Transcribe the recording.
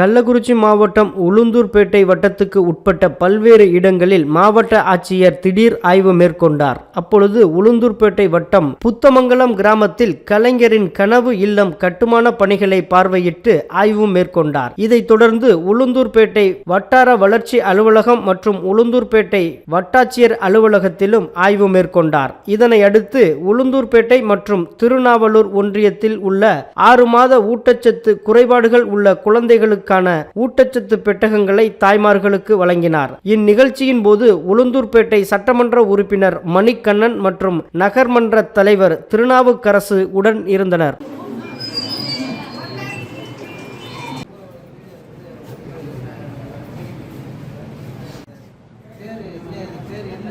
கள்ளக்குறிச்சி மாவட்டம் உளுந்தூர்பேட்டை வட்டத்துக்கு உட்பட்ட பல்வேறு இடங்களில் மாவட்ட ஆட்சியர் திடீர் ஆய்வு மேற்கொண்டார். அப்பொழுது உளுந்தூர்பேட்டை வட்டம் புத்தமங்கலம் கிராமத்தில் கலைஞரின் கனவு இல்லம் கட்டுமான பணிகளை பார்வையிட்டு ஆய்வு மேற்கொண்டார். இதைத் தொடர்ந்து உளுந்தூர்பேட்டை வட்டார வளர்ச்சி அலுவலகம் மற்றும் உளுந்தூர்பேட்டை வட்டாட்சியர் அலுவலகத்திலும் ஆய்வு மேற்கொண்டார். இதனை அடுத்து உளுந்தூர்பேட்டை மற்றும் திருநாவலூர் ஒன்றியத்தில் உள்ள ஆறு மாத ஊட்டச்சத்து குறைபாடுகள் உள்ள குழந்தைகளுக்கு குழந்தைகளுக்கான ஊட்டச்சத்து பெட்டகங்களை தாய்மார்களுக்கு வழங்கினார். இந்நிகழ்ச்சியின் போது உளுந்தூர்பேட்டை சட்டமன்ற உறுப்பினர் மணிக்கண்ணன் மற்றும் நகர்மன்ற தலைவர் திருநாவுக்கரசு உடன் இருந்தனர். பேர் என்ன